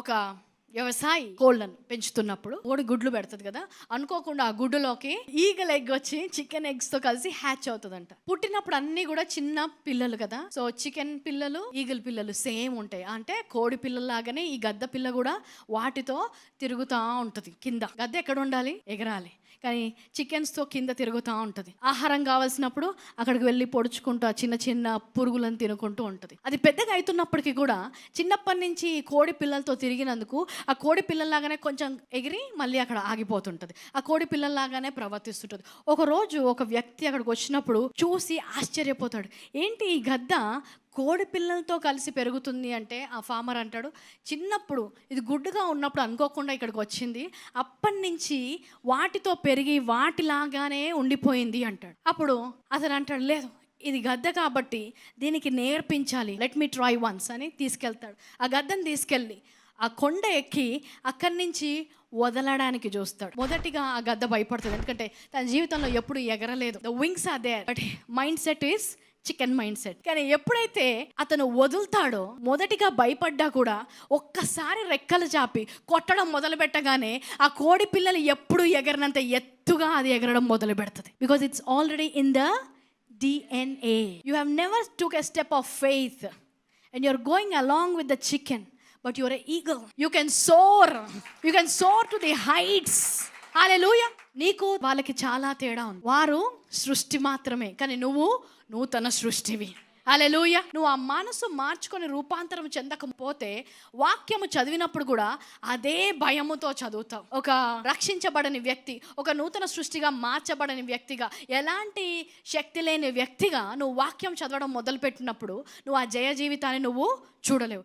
ఒక వ్యవసాయి కోళ్ళను. పెంచుతున్నప్పుడు కోడి గుడ్లు పెడుతుంది కదా అనుకోకుండా ఆ గుడ్డులోకి ఈగల్ ఎగ్ వచ్చి చికెన్ ఎగ్స్తో కలిసి హ్యాచ్ అవుతుందంట. పుట్టినప్పుడు అన్ని కూడా చిన్న పిల్లలు కదా సో చికెన్ పిల్లలు ఈగల్ పిల్లలు సేమ్ ఉంటాయి. అంటే కోడి పిల్లల్లాగానే ఈ గద్ద పిల్ల కూడా వాటితో తిరుగుతూ ఉంటుంది కింద. గద్ద ఎక్కడ ఉండాలి? ఎగరాలి. కానీ చికెన్స్తో కింద తిరుగుతూ ఉంటుంది. ఆహారం కావాల్సినప్పుడు అక్కడికి వెళ్ళి పొడుచుకుంటూ ఆ చిన్న చిన్న పురుగులను తినుకుంటూ ఉంటుంది. అది పెద్దగా అవుతున్నప్పటికీ కూడా చిన్నప్పటి నుంచి కోడి పిల్లలతో తిరిగినందుకు ఆ కోడి పిల్లల్లాగానే కొంచెం ఎగిరి మళ్ళీ అక్కడ ఆగిపోతుంటుంది. ఆ కోడి పిల్లల్లాగానే ప్రవర్తిస్తుంటుంది. ఒకరోజు ఒక వ్యక్తి అక్కడికి వచ్చినప్పుడు చూసి ఆశ్చర్యపోతాడు. ఏంటి ఈ గద్ద కోడి పిల్లలతో కలిసి పెరుగుతుంది అంటే ఆ ఫార్మర్ అంటాడు. చిన్నప్పుడు ఇది గుడ్డుగా ఉన్నప్పుడు అనుకోకుండా ఇక్కడికి వచ్చింది. అప్పటి నుంచి వాటితో పెరిగి వాటిలాగానే ఉండిపోయింది అంటాడు. అప్పుడు అతను అంటాడు లేదు ఇది గద్ద కాబట్టి దీనికి నేర్పించాలి. లెట్ మీ ట్రై వన్స్ అని తీసుకెళ్తాడు. ఆ గద్దను తీసుకెళ్ళి ఆ కొండ ఎక్కి అక్కడి నుంచి వదలడానికి చూస్తాడు. మొదటిగా ఆ గద్ద భయపడుతుంది. ఎందుకంటే తన జీవితంలో ఎప్పుడు ఎగరలేదు. The wings are there but mindset is chicken mindset. కానీ ఎప్పుడైతే అతను వదులుతాడో మొదటిగా భయపడ్డా కూడా ఒక్కసారి రెక్కలు చాపి కొట్టడం మొదలు పెట్టగానే ఆ కోడి పిల్లలు ఎప్పుడు ఎగరనంత ఎత్తుగా అది ఎగరడం మొదలు పెడుతుంది. Because it's already in the DNA you have never took a step of faith and you're going along with the chicken but your an you You soar you You soar to to heights heights. Hallelujah. నీకు వాళ్ళకి చాలా తేడా ఉంది. వారు సృష్టి మాత్రమే కానీ నువ్వు నూతన సృష్టివి. అలెలుయ నువ్వు ఆ మనసు మార్చుకొని రూపాంతరం చెందకపోతే వాక్యము చదివినప్పుడు కూడా అదే భయముతో చదువుతావు. ఒక రక్షించబడని వ్యక్తి ఒక నూతన సృష్టిగా మార్చబడని వ్యక్తిగా ఎలాంటి శక్తి లేని వ్యక్తిగా నువ్వు వాక్యం చదవడం మొదలుపెట్టినప్పుడు నువ్వు ఆ జయ జీవితాన్ని నువ్వు చూడలేవు.